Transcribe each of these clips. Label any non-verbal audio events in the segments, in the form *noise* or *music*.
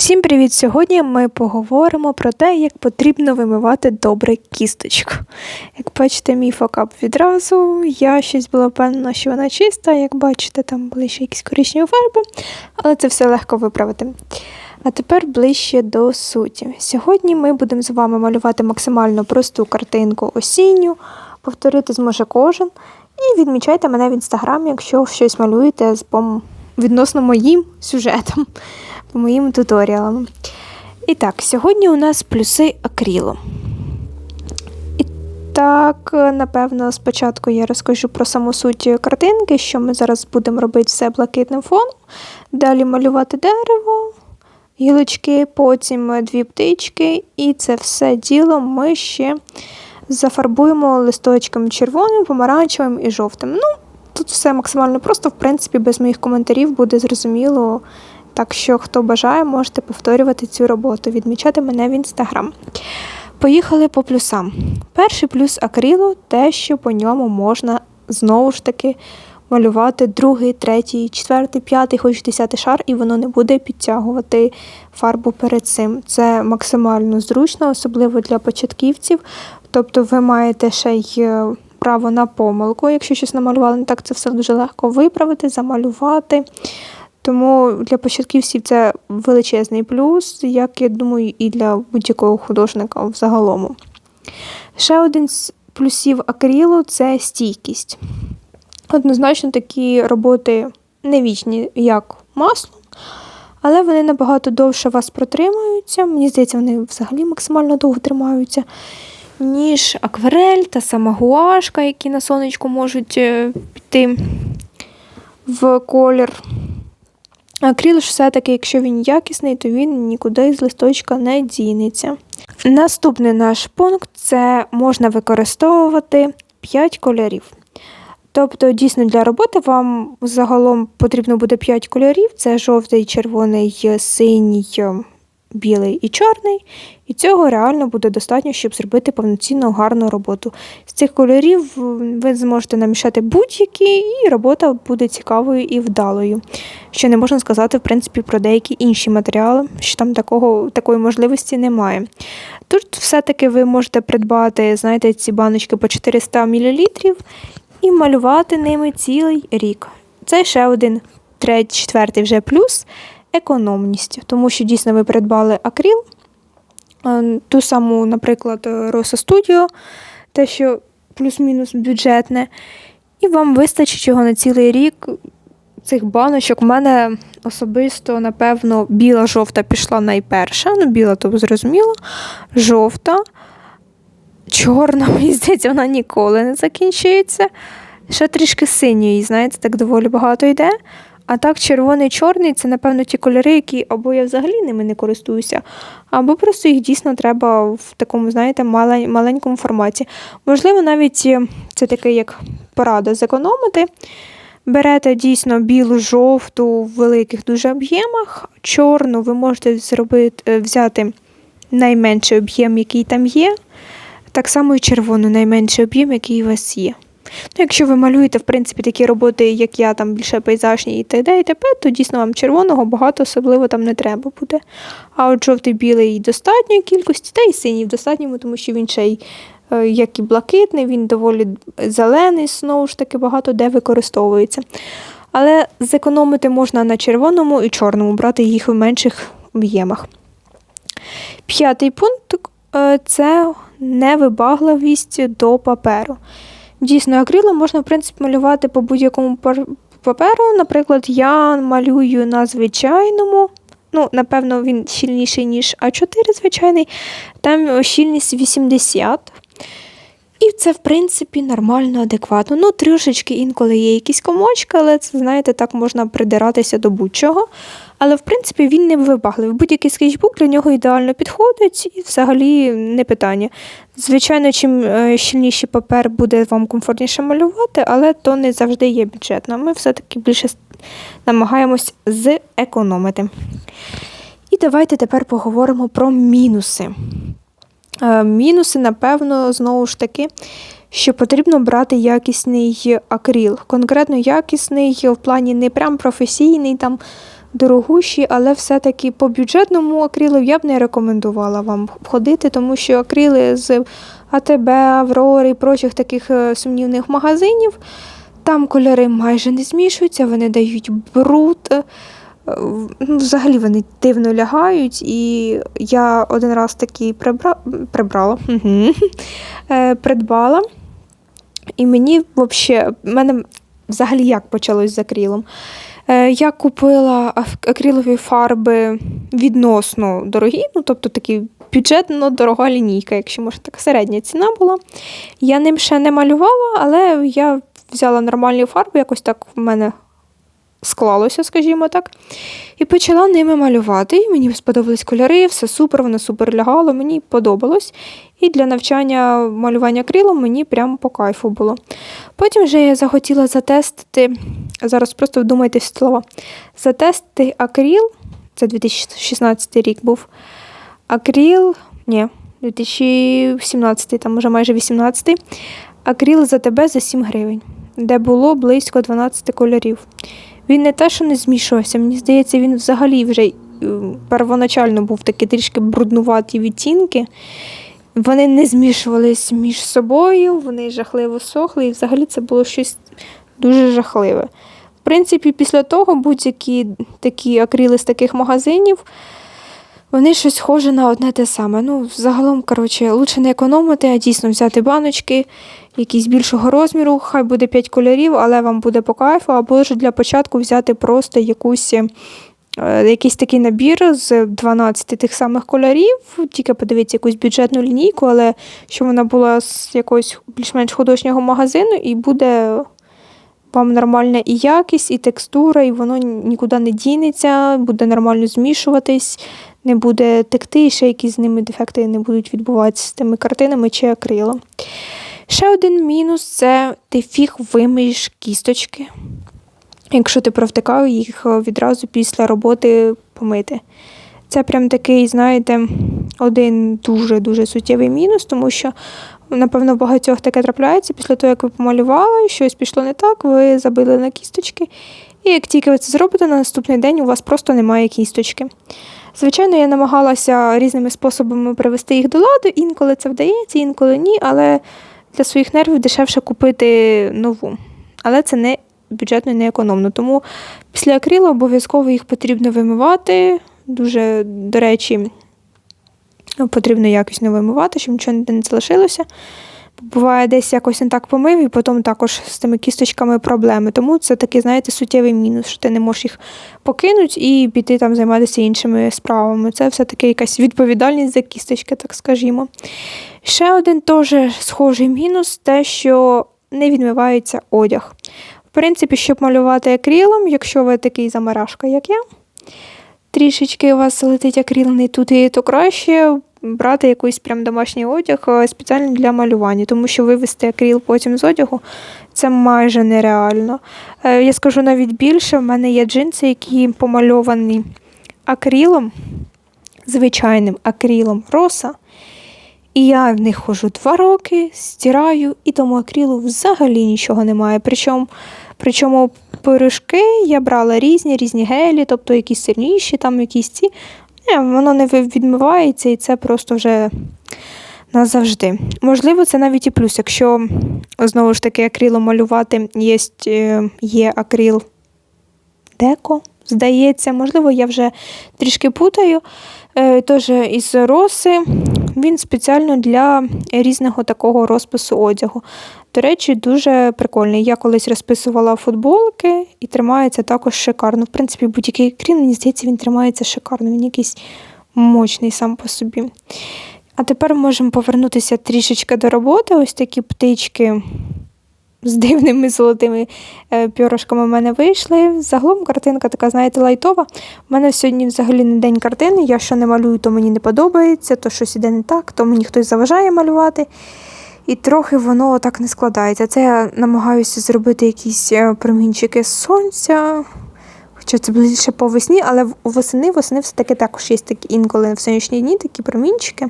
Всім привіт! Сьогодні ми поговоримо про те, як потрібно вимивати добре кісточку. Як бачите, мій факап відразу. Я щось була впевнена, що вона чиста. Як бачите, там були ще якісь коричневі фарби, але це все легко виправити. А тепер ближче до суті. Сьогодні ми будемо з вами малювати максимально просту картинку осінню, повторити зможе кожен. І відмічайте мене в інстаграмі, якщо щось малюєте з відносно моїм сюжетам, моїм туторіалам. І так, сьогодні у нас плюси акрилу. І так, напевно, спочатку я розкажу про саму суть картинки, що ми зараз будемо робити все блакитним фоном. Далі малювати дерево, гілочки, потім дві птички, і це все діло ми ще зафарбуємо листочком червоним, помаранчевим і жовтим. Ну, тут все максимально просто, в принципі, без моїх коментарів буде зрозуміло. Так що, хто бажає, можете повторювати цю роботу, відмічати мене в інстаграм. Поїхали по плюсам. Перший плюс акрилу те, що по ньому можна знову ж таки малювати другий, третій, четвертий, п'ятий, хоч десятий шар, і воно не буде підтягувати фарбу перед цим. Це максимально зручно, особливо для початківців. Тобто ви маєте ще й е, право на помилку. Якщо щось намалювали не так, це все дуже легко виправити, замалювати. Тому для початківців це величезний плюс, як я думаю, і для будь-якого художника взагалом. Ще один з плюсів акрилу це стійкість. Однозначно, такі роботи не вічні, як масло, але вони набагато довше вас протримаються. Мені здається, вони взагалі максимально довго тримаються, ніж акварель та сама гуашка, які на сонечку можуть е, піти в колір. Акрил ж все-таки, якщо він якісний, то він нікуди з листочка не дінеться. Наступний наш пункт це можна використовувати 5 кольорів. Тобто, дійсно, для роботи вам загалом потрібно буде 5 кольорів: це жовтий, червоний, синій, білий і чорний. І цього реально буде достатньо, щоб зробити повноцінну гарну роботу. З цих кольорів ви зможете намішати будь-які, і робота буде цікавою і вдалою. Що не можна сказати, в принципі, про деякі інші матеріали, що там такого, такої можливості немає. Тут все-таки ви можете придбати, знаєте, ці баночки по 400 мл і малювати ними цілий рік. Це ще один третій, четвертий вже плюс економність, тому що дійсно ви придбали акрил, е, ту саму, наприклад, Rosa Studio, те, що плюс-мінус бюджетне, і вам вистачить його на цілий рік. Цих баночок У мене особисто, напевно, біла-жовта пішла найперша. Ну, біла, то зрозуміло, жовта, чорна, *laughs* мені здається, вона ніколи не закінчується. Ще трішки синьої, знаєте, так доволі багато йде. А так, червоний чорний це, напевно, ті кольори, які або я взагалі ними не користуюся, або просто їх дійсно треба в такому, знаєте, маленькому форматі. Можливо, навіть е, це таке, як порада зекономити. Берете дійсно білу, жовту в великих дуже об'ємах, чорну ви можете зробити, е, взяти найменший об'єм, який там є. Так само і червону найменший об'єм, який у вас є. Ну, Якщо ви малюєте, в принципі, такі роботи, як я, там більше пейзажні і т.д. і т.п., то дійсно вам червоного багато особливо там не треба буде. А от жовтий білий достатньої кількості, та й синій в достатньому, тому що він ще й, е, як і блакитний, він доволі зелений, знову ж таки, багато де використовується. Але зекономити можна на червоному і чорному, брати їх в менших об'ємах. П'ятий пункт е, це невибагливість до паперу. Дійсно, акрилом можна, в принципі, малювати по будь-якому паперу. Наприклад, я малюю на звичайному. Ну, напевно, він щільніший, ніж А4 звичайний. Там щільність 80. І це, в принципі, нормально, адекватно. Ну, трішечки інколи є якісь комочки, але це, знаєте, так можна придиратися до будь-чого. Але, в принципі, він не вибагливий. Будь-який скетчбук для нього ідеально підходить і взагалі не питання. Звичайно, чим е, щільніший папер буде вам комфортніше малювати, але то не завжди є бюджетно. Ми все-таки більше намагаємось зекономити. І давайте тепер поговоримо про мінуси. Е, мінуси, напевно, знову ж таки, що потрібно брати якісний акрил. Конкретно якісний в плані не прям професійний, там дорогущі, але все-таки по бюджетному акрилу я б не рекомендувала вам ходити, тому що акрили з АТБ, Аврори і прочих таких е, сумнівних магазинів, там кольори майже не змішуються, вони дають бруд. Ну, Взагалі вони дивно лягають, і я один раз такий прибра... прибрала, е, придбала. І мені взагалі, мене взагалі як почалось з акрилом. Е, Я купила ак- акрилові фарби відносно дорогі, ну тобто такі бюджетно дорога лінійка, якщо можна так, середня ціна була. Я ним ще не малювала, але я взяла нормальні фарби, якось так в мене склалося, скажімо так. І почала ними малювати. І мені сподобались кольори, все супер, воно супер лягало, мені подобалось. І для навчання малювання акрилом мені прямо по кайфу було. Потім вже я захотіла затестити, зараз просто вдумайтесь слова, затестити акрил, це 2016 рік був. Акрил, ні, 2017, там вже майже 18. Акрил за тебе за 7 гривень, де було близько 12 кольорів. Він не те, що не змішувався, мені здається, він взагалі вже е, первоначально був такі трішки бруднуваті відтінки. Вони не змішувались між собою, вони жахливо сохли, і взагалі це було щось дуже жахливе. В принципі, після того будь-які такі акрили з таких магазинів, вони щось схоже на одне те саме. Ну, загалом, коротше, лучше не економити, а дійсно взяти баночки, якісь більшого розміру, хай буде 5 кольорів, але вам буде по кайфу, або ж для початку взяти просто якусь. е, Якийсь такий набір з 12 тих самих кольорів, тільки подивіться якусь бюджетну лінійку, але щоб вона була з якогось більш-менш художнього магазину, і буде вам нормальна і якість, і текстура, і воно нікуди не дінеться, буде нормально змішуватись, не буде текти, і ще якісь з ними дефекти не будуть відбуватися з тими картинами чи акрилом. Ще один мінус це ти фіг вимиєш кісточки, якщо ти провтикав їх е, відразу після роботи помити. Це прям такий, знаєте, один дуже-дуже суттєвий мінус, тому що, напевно, в багатьох таке трапляється. Після того, як ви помалювали, щось пішло не так, ви забили на кісточки. І як тільки ви це зробите, на наступний день у вас просто немає кісточки. Звичайно, я намагалася різними способами привести їх до ладу, інколи це вдається, інколи ні, але для своїх нервів дешевше купити нову. Але це не бюджетно і не економно. Тому після акрилу обов'язково їх потрібно вимивати. Дуже, до речі, потрібно якісно вимивати, щоб нічого не залишилося. Буває, десь якось не так помив, і потім також з тими кісточками проблеми. Тому це такий, знаєте, суттєвий мінус, що ти не можеш їх покинути і піти там займатися іншими справами. Це все-таки якась відповідальність за кісточки, так скажімо. Ще один теж схожий мінус те, що не відмивається одяг. В принципі, щоб малювати акрилом, якщо ви такий замарашка, як я, трішечки у вас летить акрил не туди, то краще брати якийсь прям домашній одяг е, спеціально для малювання, тому що вивести акрил потім з одягу це майже нереально. Е, Я скажу навіть більше, в мене є джинси, які помальовані акрилом, звичайним акрилом роса. І я в них ходжу два роки, стираю, і тому акрилу взагалі нічого немає. Причому, причому пиріжки я брала різні, різні гелі, тобто якісь сильніші, там якісь ці. Не, воно не відмивається, і це просто вже назавжди. Можливо, це навіть і плюс, якщо знову ж таки акрилом малювати є, е, є акрил деко, здається, можливо, я вже трішки путаю. Е, Тож із роси він спеціально для різного такого розпису одягу. До речі, дуже прикольний. Я колись розписувала футболки і тримається також шикарно. В принципі, будь-який крім, мені здається, він тримається шикарно. Він якийсь мощний сам по собі. А тепер можемо повернутися трішечки до роботи. Ось такі птички з дивними золотими е, пьорошками в мене вийшли. Загалом картинка така, знаєте, лайтова. У мене сьогодні взагалі не день картини. Я що не малюю, то мені не подобається, то щось іде не так, то мені хтось заважає малювати. І трохи воно так не складається. Це я намагаюся зробити якісь е, промінчики сонця. Хоча це більше по весні, але восени, восени все-таки також є такі інколи в сонячні дні такі промінчики,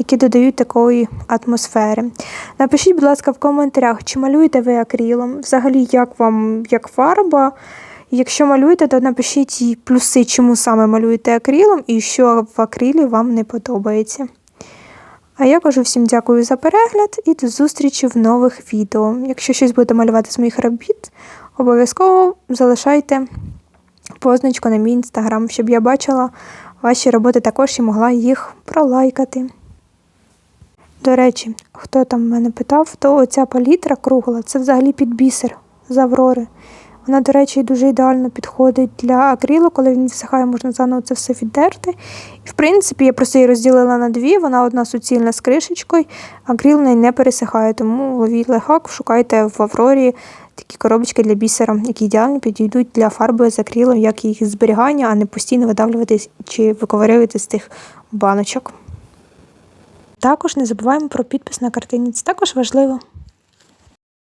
які додають такої атмосфери. Напишіть, будь ласка, в коментарях, чи малюєте ви акрилом, взагалі, як вам як фарба, Якщо малюєте, то напишіть плюси, чому саме малюєте акрилом і що в акрилі вам не подобається. А я кажу всім дякую за перегляд і до зустрічі в нових відео. Якщо щось будете малювати з моїх робіт, обов'язково залишайте позначку на мій інстаграм, щоб я бачила ваші роботи також і могла їх пролайкати. До речі, хто там мене питав, то оця палітра кругла це взагалі під бісер з Аврори. Вона, до речі, дуже ідеально підходить для акрилу, коли він всихає, можна заново це все віддерти. І, в принципі, я просто її розділила на дві, вона одна суцільна з кришечкою, акрил в неї не пересихає, тому ловіть лайфхак, шукайте в Аврорі такі коробочки для бісера, які ідеально підійдуть для фарби з акрилом, як їх зберігання, а не постійно видавлювати чи виковирювати з тих баночок. Також не забуваємо про підпис на картині, це також важливо.